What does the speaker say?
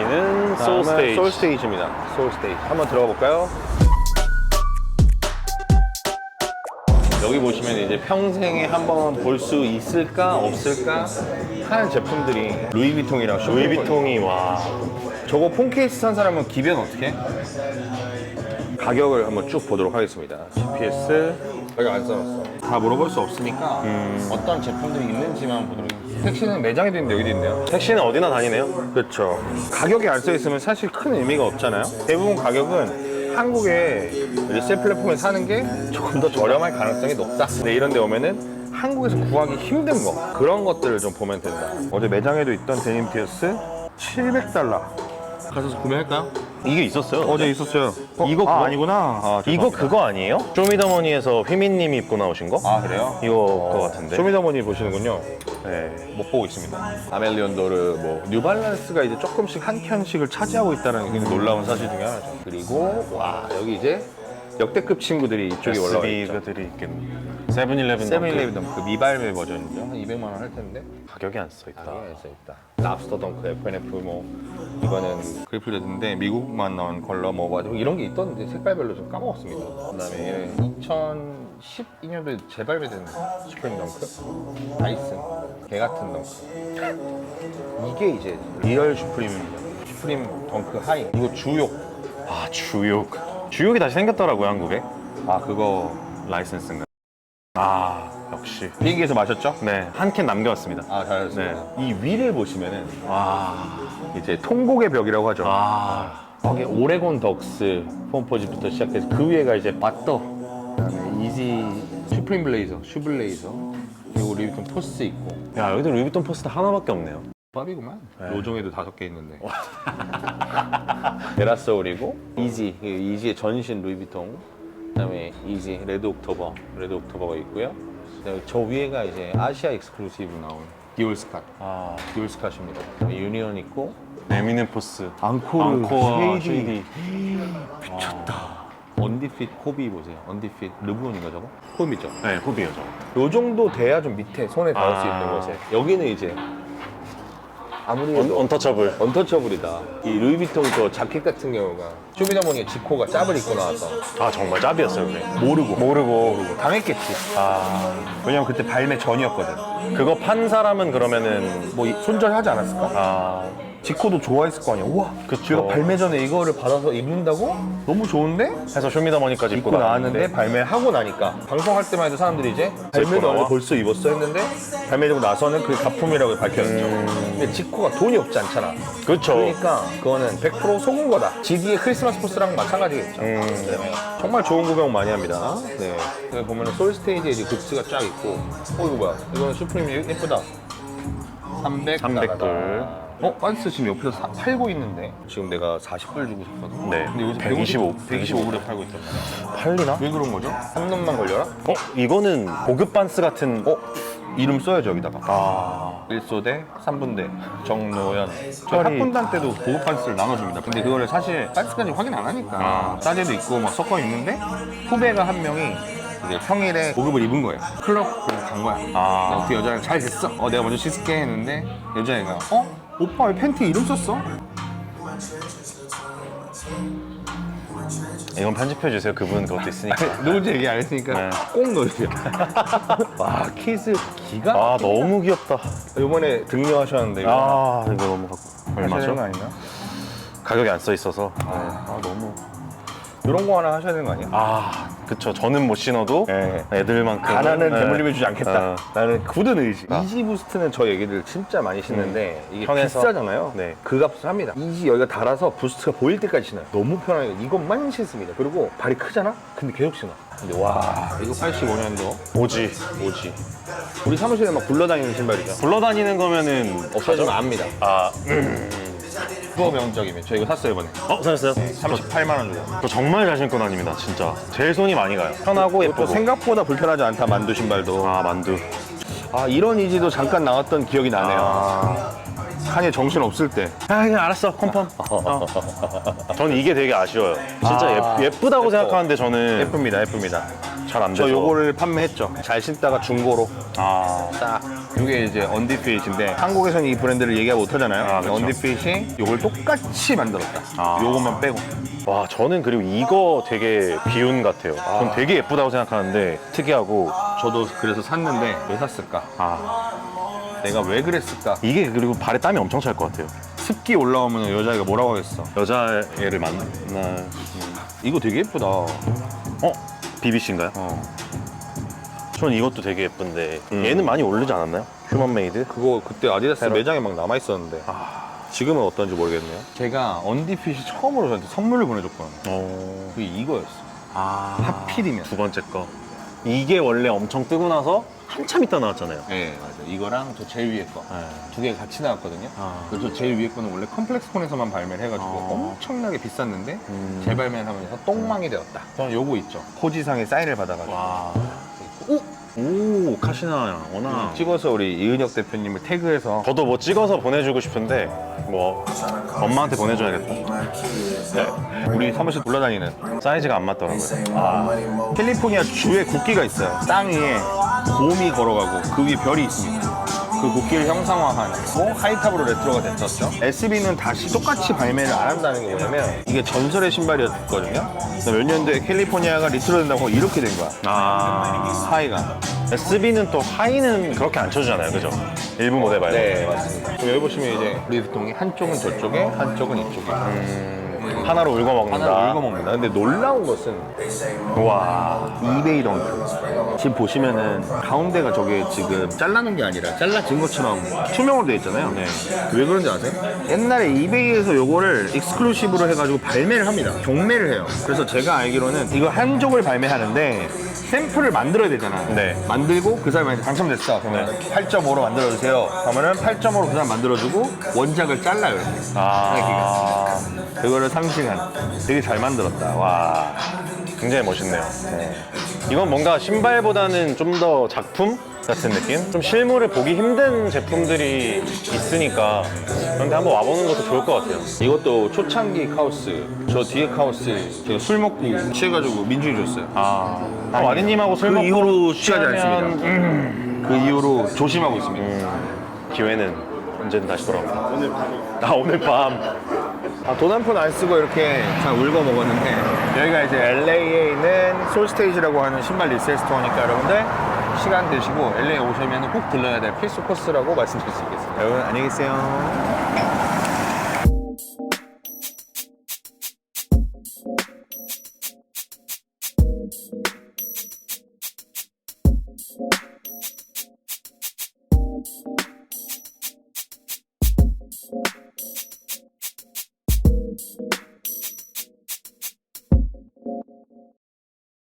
여기는 소울 스테이지. 소울 스테이지입니다. 소울 스테이지. 한번 들어가 볼까요? 여기 보시면 이제 평생에 한번 볼 수 있을까 없을까 하는 제품들이 루이비통이랑 루이비통이 와. 저거 폰 케이스 산 사람은 기변 어떻게? 해? 가격을 한번 쭉 보도록 하겠습니다. GPS 가격 안 써놨어. 다 물어볼 수 없으니까 어떤 제품들이 있는지만 보도록 하겠습니다. 택시는 매장에도 있는데 여기도 있네요. 택시는 어디나 다니네요. 그렇죠. 가격이 안써 있으면 사실 큰 의미가 없잖아요. 대부분 가격은 한국에 이제 셀 플랫폼에 사는 게 조금 더 저렴할 가능성이 높다. 근데 이런 데 오면은 한국에서 구하기 힘든 거 그런 것들을 좀 보면 된다. 어제 매장에도 있던 데님 티어스 700달러. 가서 구매할까요? 이게 있었어요. 어제 있었어요. 이거 그거 아, 아니구나. 아, 이거 죄송합니다. 그거 아니에요? 쇼미더머니에서 휘민님이 입고 나오신 거? 아 그래요? 이거 그거 같은데. 쇼미더머니 보시는군요. 네. 못 보고 있습니다. 아멜리온도르, 뭐 뉴발란스가 이제 조금씩 한 켠씩을 차지하고 있다는 게 놀라운 사실 중에 하나죠. 그리고 와 여기 이제 역대급 친구들이 이쪽에 올라와 있죠. SB들이 있겠네. 세븐일레븐. 세븐일레븐 덩크 그 미발매 버전이죠. 한 200만 원 할 텐데. 가격이 안 써 있다. 가격이 써 있다. 랍스터 덩크, FNF 뭐 이거는 그리플 레드인데 미국만 나온 컬러 뭐 가지고 이런 게 있던데 색깔별로 좀 까먹었습니다. 그다음에 2012년도에 재발매된 슈프림 덩크, 다이슨, 개 같은 덩크. 이게 이제 리얼 슈프림입니다. 슈프림 덩크 하이. 이거 주욕. 아 주욕. 주욕이 다시 생겼더라고요 한국에. 아 그거 라이센스인가. 아 역시. 비행기에서 마셨죠? 네 한 캔 남겨왔습니다. 아 잘하셨습니다. 네. 이 위를 보시면은 와. 이제 통곡의 벽이라고 하죠. 아. 거기 오레곤 덕스 폼포지부터 시작해서 그 위에가 이제 맞더 그다음에 이지 슈프림 블레이저 슈블레이저 그리고 리비통 포스 있고 야 여기도 루이비통 포스터 하나밖에 없네요. 밥이구만 네. 로종에도 다섯 개 있는데 베라소울이고 이지 그 이지의 전신 루이비통 그다음에 이지 레드 옥토버 레드 옥토버가 있고요 그다음에 저 위에가 이제 아시아 익스클루시브 나온 디올 스캇 아. 디올 스캇입니다 그다음에 유니온 있고 에미넴 포스. 앙코르, 앙코어 쉐이디. 쉐이디. 미쳤다. 언디핏 코비 보세요. 언디핏 르브론인가 저거? 코비죠. 네 호비요 저. 요 정도 돼야 좀 밑에 손에 닿을 수 아. 있는 곳에. 여기는 이제 아무리 언, 해도 언터처블. 언터처블이다. 이 루이비통 저 자켓 같은 경우가 쇼미더머니에 지코가 짭을 입고 나와서 아 정말 짭이었어요 그게. 모르고 모르고. 당했겠지. 아 왜냐면 그때 발매 전이었거든. 그거 판 사람은 그러면은 뭐 이- 손절하지 않았을까? 아 지코도 좋아했을 거 아니야. 우와, 그쵸. 내가 발매 전에 이거를 받아서 입는다고? 너무 좋은데? 해서 쇼미더머니까지 입고, 입고 나왔는데 발매하고 나니까 방송할 때만 해도 사람들이 이제 발매도 나와? 안에 벌써 입었어 했는데 발매되고 나서는 그게 가품이라고 밝혀졌죠. 근데 지코가 돈이 없지 않잖아. 그렇죠. 그러니까 그거는 100% 속은 거다. GD의 크리스마스 포스랑 마찬가지겠죠. 네. 정말 좋은 구경 많이 합니다. 네. 여기 보면은 솔 스테이지에 이제 굿즈가 쫙 있고, 어 이거 뭐야? 이거는 슈프림 예쁘다. 300 300 불. 어? 반스 지금 옆에서 사- 팔고 있는데 지금 내가 40불 주고 샀거든? 네. 근데 여기서 125, 125불에 팔고 있단 말이야 팔리나? 왜 그런 거죠? 한 놈만 걸려라? 어 이거는 고급 반스 같은. 어? 이름 써야죠 여기다가 아 1소대, 3분대, 정노연 저 털이- 학분단 때도 고급 반스를 나눠줍니다 근데 그거를 사실 반스까지 확인 안 하니까 아. 싸제도 있고 막 섞어 있는데 후배가 한 명이 이제 평일에 고급을 입은 거예요 클럽 그래서 간 거야 아. 그 여자는 잘 됐어 어 내가 먼저 씻을게 했는데 여자애가 어? 오빠 왜 팬티 이름 썼어? 이건 편집해 주세요. 그분 그것도 있으니까. 누군지 얘기 안 했으니까 네. 꼭 넣으세요 와 키스 기가 아 너무 귀엽다. 이번에 등려하셨는데 이거 아 이거 너무 갖고 하셔야 되는 거 얼마죠? 아닌가? 가격이 안 써 있어서. 아 너무 이런 거 하나 하셔야 되는 거 아니야? 아 그쵸. 저는 못 신어도 네. 애들만큼. 하나는 대물림해 주지 않겠다. 어. 나는 굳은 의지. 아. 이지 부스트는 저 얘기들 진짜 많이 신는데 이게 편해서. 비싸잖아요. 네. 그 값을 합니다. 이지 여기가 달아서 부스트가 보일 때까지 신어요. 너무 편하게 이것만 신습니다. 그리고 발이 크잖아? 근데 계속 신어. 근데 와 이거 85년도 오지. 오지. 우리 사무실에 막 굴러다니는 신발이죠. 굴러다니는 거면은 없어지면 압니다. 아, 투어 명적이면 저 이거 샀어요 이번에. 어 사셨어요? 38만 원 주고. 저 정말 잘 신고 다닙니다. 진짜. 제일 손이 많이 가요. 편하고 또 예쁘고. 생각보다 불편하지 않다 만두 신발도. 아 만두. 아 이런 이지도 잠깐 나왔던 기억이 나네요. 아, 산에 정신 없을 때. 아 그냥 알았어. 컴펌. 어. 저는 이게 되게 아쉬워요. 진짜 아, 예, 쁘다고 예뻐. 생각하는데 저는. 예쁩니다 예쁩니다. 잘 안 돼서. 저 요거를 판매했죠. 잘 신다가 중고로. 아. 딱. 이게 이제 언디핏인데 한국에서는 이 브랜드를 얘기 못 하잖아요. 아, 그쵸. 언디핏이 요걸 똑같이 만들었다. 아. 요것만 빼고. 와 저는 그리고 이거 되게 비운 같아요. 전 되게 예쁘다고 생각하는데 특이하고. 저도 그래서 샀는데 왜 샀을까? 아 내가 왜 그랬을까 이게 그리고 발에 땀이 엄청 찰 것 같아요 습기 올라오면 여자애가 뭐라고 하겠어 여자애를 만나 이거 되게 예쁘다 어? BBC인가요? 어. 전 이것도 되게 예쁜데 음. 얘는 많이 오르지 않았나요? 휴먼메이드? 그거 그때 아디다스 새로? 매장에 막 남아 있었는데 지금은 어떤지 모르겠네요 제가 언디핏이 처음으로 저한테 선물을 보내줬거든요 어... 그게 이거였어 아 하필이면 두 번째 거 이게 원래 엄청 뜨고 나서 한참 있다 나왔잖아요 네 맞아 이거랑 저 제일 위에 거두 네. 개 같이 나왔거든요 아. 그래서 저 제일 위에 거는 원래 컴플렉스콘에서만 발매를 해가지고 어. 엄청나게 비쌌는데 음. 재발매를 하면서 똥망이 되었다 저는 요거 있죠 호지상의 사인을 받아가지고 와. 오! 오, 카시나 워낙. 찍어서 우리 이은혁 대표님을 태그해서 저도 뭐 찍어서 보내주고 싶은데, 뭐, 엄마한테 보내줘야겠다. 네, 우리 사무실 돌아다니는 사이즈가 안 맞더라고요. 캘리포니아 주에 국기가 있어요. 땅 위에 곰이 걸어가고 그 위에 별이 있습니다. 그 국기를 형상화하고 하이탑으로 레트로가 됐었죠. SB는 다시 똑같이 발매를 안 한다는 게 뭐냐면 이게 전설의 신발이었거든요. 몇 년도에 캘리포니아가 리트로 된다고 이렇게 된 거야. 아. 하이가. SB는 또 하이는 그렇게 안 쳐주잖아요. 그죠? 일부 모델 말고. 네, 맞습니다. 그럼 여기 보시면 이제 리드통이 한쪽은 저쪽에 한쪽은 이쪽에. 하나로 울고 먹는다. 하나를 읽어먹는다. 근데 놀라운 것은 우와. 이베이 덩크. 지금 보시면은 가운데가 저게 지금 잘라놓은 게 아니라 잘라진 것처럼 투명으로 되어 있잖아요. 네. 왜 그런지 아세요? 옛날에 이베이에서 요거를 익스클루시브로 해가지고 발매를 합니다. 경매를 해요. 그래서 제가 알기로는 이거 한쪽을 발매하는데 샘플을 만들어야 되잖아. 네. 만들고 그 사람한테 당첨됐어. 그러면 8.5로 만들어주세요. 그러면은 8.5로 그 사람 만들어주고 원작을 잘라요. 이렇게. 아. 그거를 상징한 되게 잘 만들었다. 와. 굉장히 멋있네요. 이건 뭔가 신발보다는 좀 더 작품 같은 느낌? 좀 실물을 보기 힘든 제품들이 있으니까 그런데 한번 와보는 것도 좋을 것 같아요. 이것도 초창기 카오스. 저 뒤에 카오스 제가 술 먹고 취해가지고 민준이 줬어요. 아, 아 와디님하고 술 그 먹고 이후로 취하지 않습니다. 음, 그 이후로 조심하고 있습니다. 기회는 언제든 다시 돌아옵니다. 오늘 밤. 아, 오늘 밤. 아, 돈 한 푼 안 쓰고 이렇게 잘 울고 먹었는데 여기가 이제 LA에 있는 솔스테이지라고 하는 신발 리셀 스토어니까 여러분들 시간 되시고 LA 오시면 꼭 들러야 될 필수 코스라고 말씀드릴 수 있겠습니다. 여러분 안녕히 계세요.